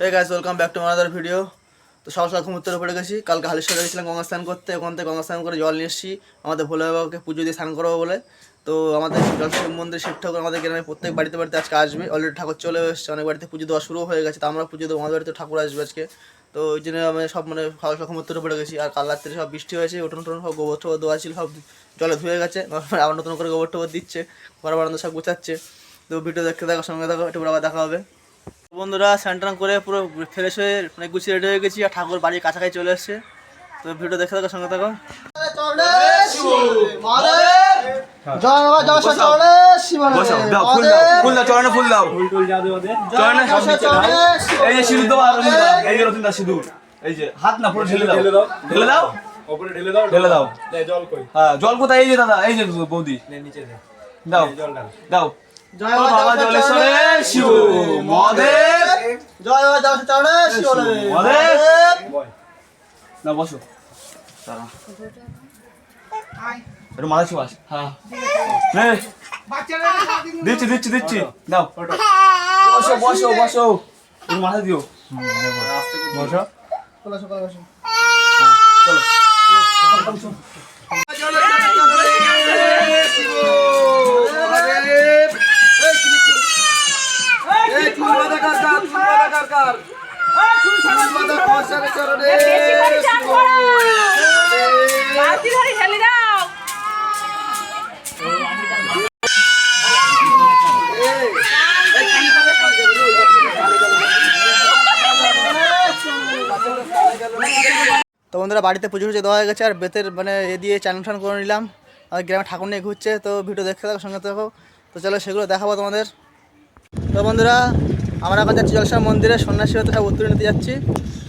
গাছ welcome back to mother video তো সকাল সকাল ঘুমোতে পড়ে গেছি। কালকে হালেশ্বরে গেছিলাম গঙ্গা স্নান করতে। ওখান থেকে গঙ্গা স্নান করে জল নিয়ে এসেছি। আমাদের ভোলে বাবাকে পুজো দিয়ে স্নান করব বলে। তো আমাদের জল শিব মন্দির শিব ঠাকুর আমাদের গ্রামে প্রত্যেক বাড়িতে বাড়িতে আজকে আসবে। অলরেডি ঠাকুর চলে এসেছে। অনেক বাড়িতে পুজো দেওয়া শুরু হয়ে গেছে। তো আমরা পুজো দেবো। আমাদের বাড়িতে ঠাকুর আসবে আজকে। তো ওই জন্য আমি সব মানে সকাল সকাল ঘুমোতে পড়ে গেছি। আর কাল রাত্রে সব বৃষ্টি হয়েছে। উঠোন টুটন সব গোবর টোবর দেওয়া ছিল, সব জলে ধুয়ে গেছে। আবার নতুন করে গোবর টোবর দিচ্ছে। ঘর বারান্দা সব গোছাচ্ছে। তো ভিডিও দেখতে থাকো, সঙ্গে থাকো। একটু আবার দেখা হবে। বন্ধুরা স্যান্টান করে পুরো ফ্রেশ হয়ে মানে গুছিয়ে রেডি হয়ে গেছি আর ঠাকুর বাড়ির কাছাকাছি চলে এসছে। তো ভিডিও দেখে থাকো সঙ্গে থাকো। দাও হাত না পুরো ঢেলে ঢেলে ওপরে ঢেলে ঢেলে জল কই? হ্যাঁ জল কোথায়? এই যে দাদা এই যে বৌদি। নিচে দাও। জল দাও ও বাবা জলেশ্বরের শিব মহাদেব। জয় বাবা জয় চরণে মহাদেব। বয় না বসো। দাঁড়া। একটু মাথা ছুয়াস হ্যাঁ। দিচ্ছি দিচ্ছি দিচ্ছি। দাও। বসো বসো বসো। একটু মাথা দিও। বসো। চলো। বেশি করে তো বন্ধুরা বাড়িতে পুজো টুজো দেওয়া হয়ে গেছে আর বেতের মানে এ দিয়ে চান টান করে নিলাম। আর গ্রামে ঠাকুর নিয়ে ঘুরছে তো ভিডিও দেখতে থাকো সঙ্গে থাকো। তো চলো সেগুলো দেখাবো তোমাদের। তো বন্ধুরা আমরা এখন যাচ্ছি জলসা মন্দিরে সন্ন্যাসী হতে সব উত্তর নিতে যাচ্ছি,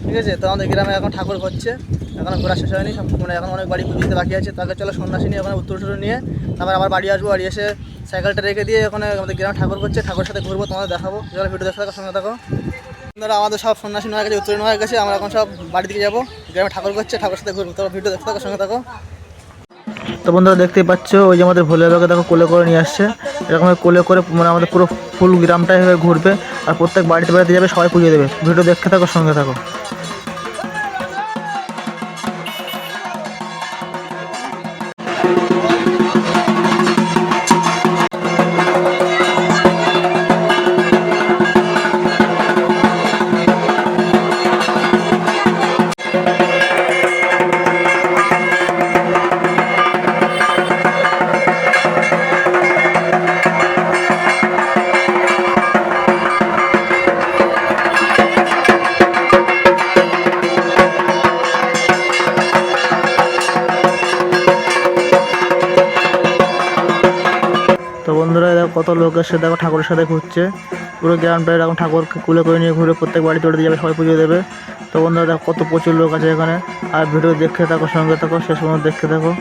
ঠিক আছে? তো আমাদের গ্রামে এখন ঠাকুর হচ্ছে, এখন ঘোরা শেষ হয়নি, সব মানে এখন অনেক বাড়ি দিতে বাকি আছে তাহলে চলো সন্ন্যাসী নিয়ে ওখানে উত্তর টুতর নিয়ে তারপর আবার বাড়ি আসব, বাড়ি এসে সাইকেলটা রেখে দিয়ে ওখানে আমাদের গ্রামে ঠাকুর করছে ঠাকুর সাথে ঘুরবো, তোমাদের দেখাবো, চলো ভিডিও দেখতে থাকো, সঙ্গে থাকো। ধরো আমাদের সব সন্ন্যাসী হয়ে গেছে, উত্তরণ হয়ে গেছে, আমরা এখন সব বাড়ি দিকে যাব, গ্রামে ঠাকুর করছে ঠাকুর সাথে ঘুরবো তো ভিডিও দেখতে থাকো, সঙ্গে থাকো। তো বন্ধুরা দেখতেই পাচ্ছ, ওই যে আমাদের ভোলে বাবাকে দেখো কোলে করে নিয়ে আসছে। এরকম কোলে করে মানে আমাদের পুরো ফুল গ্রামটাই হয়ে ঘুরবে, আর প্রত্যেক বাড়িতে বাড়িতে যাবে, সবাই পুজো দেবে। ভিডিও দেখতে থাকো, সঙ্গে থাকো। কত লোক এসে দেখো ঠাকুরের সাথে ঘুরছে। পুরো গ্রামটা এরকম ঠাকুরকে কুলে করে নিয়ে ঘুরে প্রত্যেক বাড়ি চড়ে যাবে, সবাই পুজো দেবে। তো বন্ধুরা দেখো কত প্রচুর লোক আছে এখানে। আর ভিডিও দেখতে থাকো, সঙ্গে থাকো, শেষ পর্যন্ত দেখতে থাকো।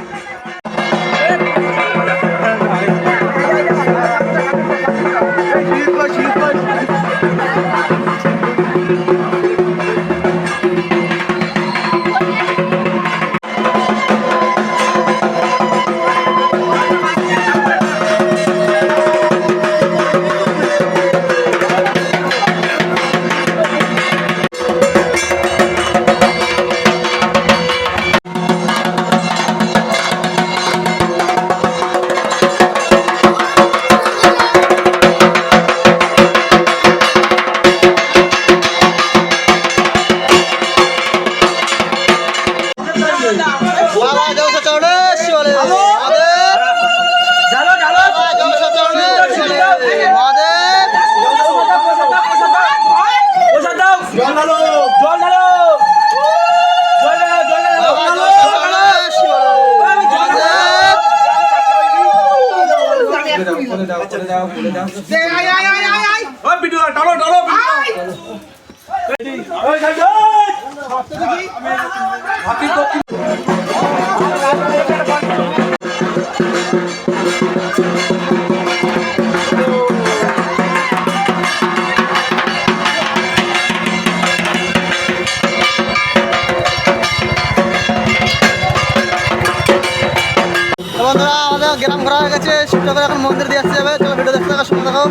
বন্ধুরা গ্রাম ঘোরা হয়ে গেছে শিবঠাকুর এখন মন্দির দিয়ে আসতে যাবে চলো ভিডিও দেখতে থাকা শুনে থাকো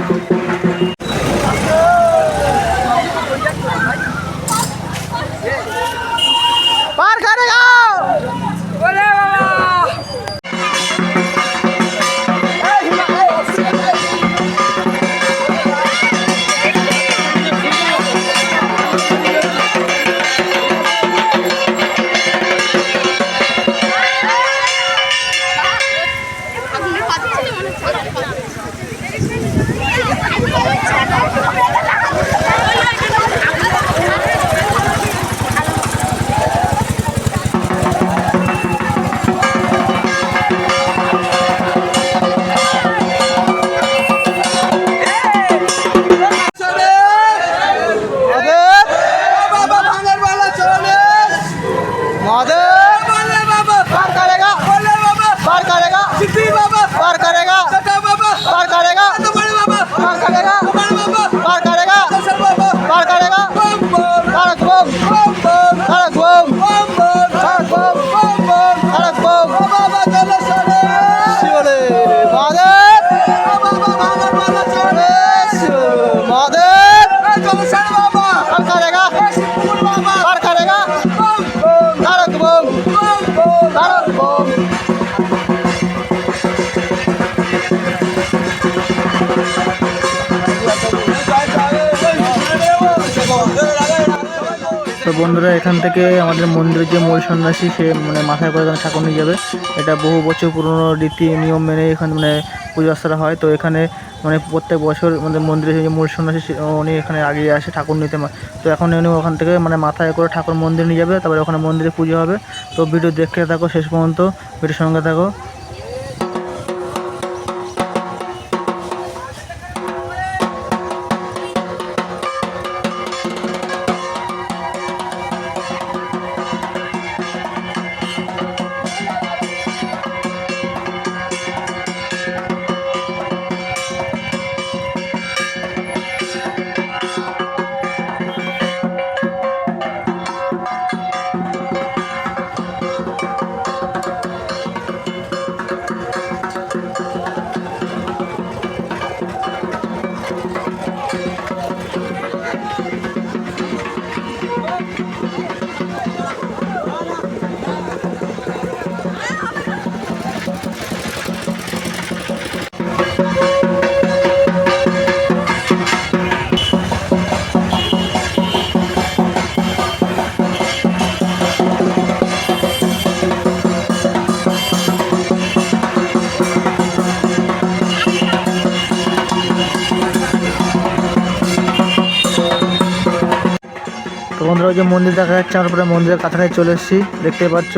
বন্ধুরা, এখান থেকে আমাদের মন্দিরের যে মূল সন্ন্যাসী, সে মানে মাথায় করে ঠাকুর নিয়ে যাবে। এটা বহু বছর পুরনো রীতি, নিয়ম মেনে এখানে মানে পুজো আর্চনা হয়। তো এখানে মানে প্রত্যেক বছর আমাদের মন্দিরে যে মূল সন্ন্যাসী উনি এখানে আগিয়ে আসে ঠাকুর নিতে তো এখন উনি ওখান থেকে মানে মাথায় করে ঠাকুর মন্দির নিয়ে যাবে। তারপরে ওখানে মন্দিরে পুজো হবে। তো ভিডিও দেখতে থাকো শেষ পর্যন্ত। ভিডিওর সঙ্গে থাকো। তো বন্ধুরা যে মন্দির দেখা যাচ্ছে আমরা পরে মন্দিরের কাছাকাছি চলে এসেছি দেখতে পাচ্ছ।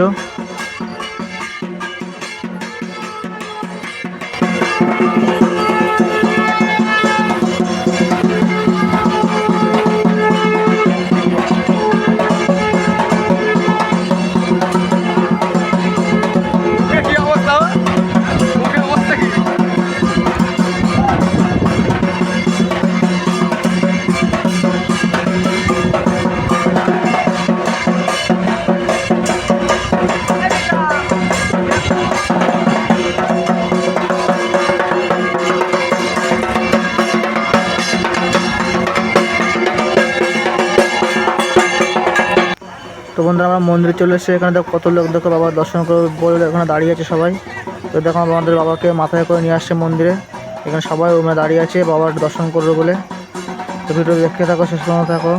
বন্ধুরা আমরা মন্দিরে চলে এসেছি এখানে দেখো কত লোক দেখো বাবা দর্শন করে বলে এখানে দাঁড়িয়ে আছে সবাই। তো দেখো আমাদের বাবাকে মাথায় করে নিয়ে আসছে মন্দিরে। এখানে সবাই ওখানে দাঁড়িয়ে আছে, বাবার দর্শন করবে বলে। তো ভিডিও দেখতে থাকো, শেষ পর্যন্ত থাকো।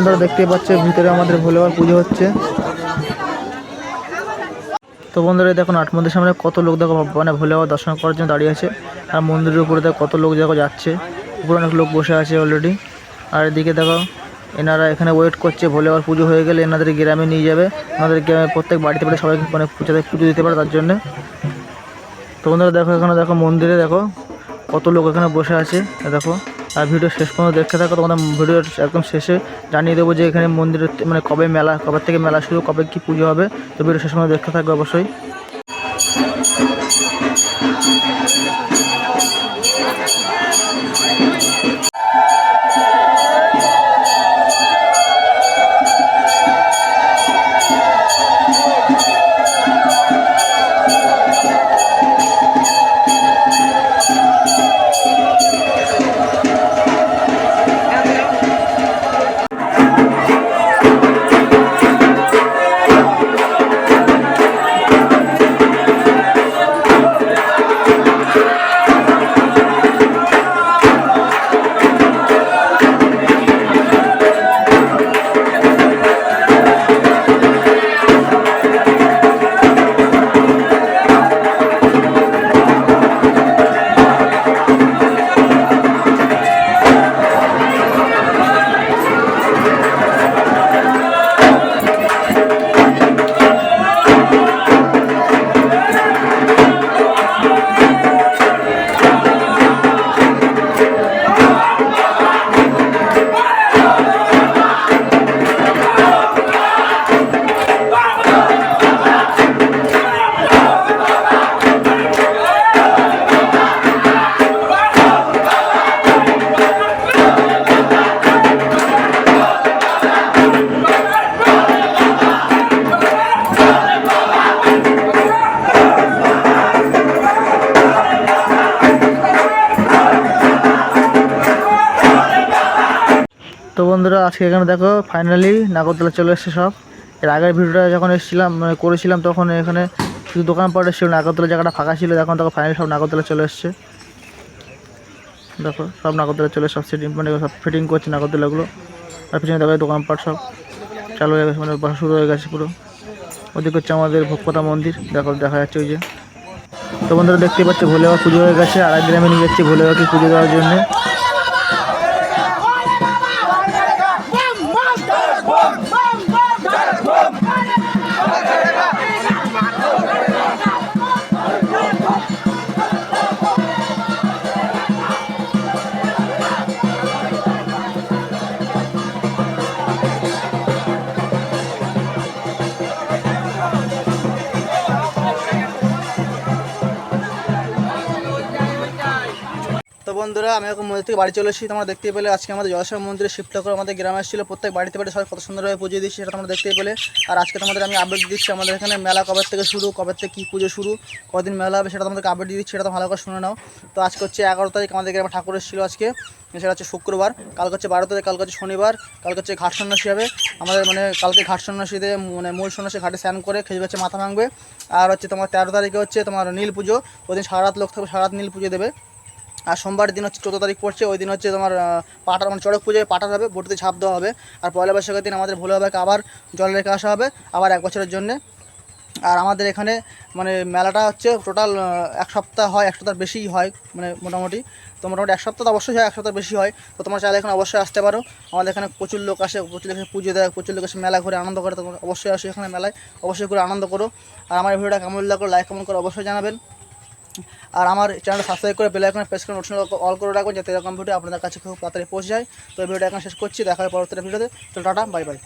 বন্ধুরা দেখতে পাচ্ছে, ভিতরে আমাদের ভোলেবার পুজো হচ্ছে। তো বন্ধুরা দেখুন, আট মন্দির সামনে কত লোক দেখো মানে ভোলে বাবা দর্শন করার জন্য দাঁড়িয়ে আছে। আর মন্দিরের উপরে দেখো, কত লোক দেখো যাচ্ছে। উপরে অনেক লোক বসে আছে অলরেডি আর এদিকে দেখো, এনারা এখানে ওয়েট করছে ভোলে বাবার পুজো হয়ে গেলে এনাদের গ্রামে নিয়ে যাবে। ওনাদের গ্রামে প্রত্যেক বাড়িতে বাড়ি সবাই মানে পূজাতে পুজো দিতে পারে তার জন্যে। তো বন্ধুরা দেখো, এখানে দেখো মন্দিরে দেখো, কত লোক এখানে বসে আছে, দেখো। আর ভিডিও শেষ পর্যন্ত দেখতে থাকো, তোমাদের ভিডিওর একদম শেষে জানিয়ে দেবো যে এখানে মন্দিরের মানে কবে মেলা, কবে থেকে মেলা শুরু, কবে কি পুজো হবে, তো ভিডিও শেষ পর্যন্ত দেখতে থাকবে অবশ্যই। বন্ধুরা, আজকে এখানে দেখো ফাইনালি নাগরদোলা চলে এসছে সব। এর আগের ভিডিওটা যখন এসেছিলাম মানে করেছিলাম, তখন এখানে শুধু দোকানপাট এসেছিল নাগরদোলা জায়গাটা ফাঁকা ছিল, এখন তখন ফাইনালি সব নাগরদোলা চলে এসছে। দেখো, সব নাগরদোলা চলে সব সেটিং মানে সব ফিটিং করছে নাগরদোলাগুলো। আর পিছনে দেখো দোকানপাট সব চালু হয়ে গেছে মানে শুরু হয়ে গেছে পুরো। ওদিকে হচ্ছে আমাদের ভোগপতা মন্দির, দেখো, দেখা যাচ্ছে ওই যে। তো বন্ধুরা দেখতে পাচ্ছি ভোলে পুজো হয়ে গেছে আর একদিন আমি নিয়ে যাচ্ছি ভোলে পুজো দেওয়ার জন্য। বন্ধুরা, আমি এখন মন্দির থেকে বাড়ি চলে এসেছি। তোমরা দেখতে পেলে আজকে আমাদের জয়সর মন্দিরে শিব ঠাকুর আমাদের গ্রামে এসেছিল। প্রত্যেক বাড়িতে বাড়ি সবাই কত সুন্দরভাবে পুজো দিচ্ছি সেটা তোমরা দেখতেই পেলে। আর আজকে তোমাদের আমি আপডেট দিচ্ছি আমাদের এখানে মেলা কবে থেকে শুরু, কবে থেকে কী পুজো শুরু, কদিন মেলা হবে সেটা তোমাদেরকে আপডেট দিচ্ছি, সেটা তো ভালো করে শুনে নাও। তো আজকে হচ্ছে এগারো তারিখ আমাদের গ্রামে ঠাকুর এসেছিল আজকে, সেটা হচ্ছে শুক্রবার। কালকে হচ্ছে বারো তারিখ, কালকে হচ্ছে শনিবার, কালকে হচ্ছে ঘাট সন্ন্যাসী হবে। আমাদের মানে কালকে ঘাট সন্ন্যাসীতে মানে মূল সন্ন্যাসী ঘাটে স্নান করে খেজুর হচ্ছে মাথা ভাঙবে। আর হচ্ছে তোমার তেরো তারিখে হচ্ছে তোমার নীল পুজো। ওই দিন সারা লোক থাকবে, সারা রাত নীল পুজো দেবে। আর সোমবার দিন হচ্ছে চোদ্দ তারিখ পড়ছে, ওই দিন হচ্ছে তোমার পাটার মানে চড়ক পুজোয় পাঠার হবে বটিতে ছাপ দেওয়া হবে। আর পয়লা বৈশাখের দিন আমাদের ভোলে বাবাকে আবার জল রেখে আসা হবে, আবার এক বছরের জন্যে। আর আমাদের এখানে মানে মেলাটা হচ্ছে টোটাল এক সপ্তাহ হয়, এক সপ্তাহ বেশিই হয় মানে মোটামুটি। তো মোটামুটি এক সপ্তাহ তো অবশ্যই হয়, এক সপ্তাহ বেশি হয়। তো তোমরা চাইলে এখানে অবশ্যই আসতে পারো। আমাদের এখানে প্রচুর লোক আসে, প্রচুর লোক পুজো দেয়, প্রচুর লোক এসে মেলা ঘুরে আনন্দ করে, তোমরা অবশ্যই আসো এখানে মেলায়, অবশ্যই করে আনন্দ করো। আর আমার ভিডিওটা কেমন লাগল লাইক কমেন্ট করে অবশ্যই জানাবেন। আর আমার চ্যানেল সাবস্ক্রাইব করে বেল আইকনে প্রেস করে নোটিফিকেশন অল করে রাখবেন, যাতে এরকম ভিডিও আপনাদের কাছে খুব তাড়াতাড়ি পৌঁছে যায়। তো ভিডিওটা এখন শেষ করছি দেখা হবে পরবর্তী ভিডিওতে তো। Tata bye bye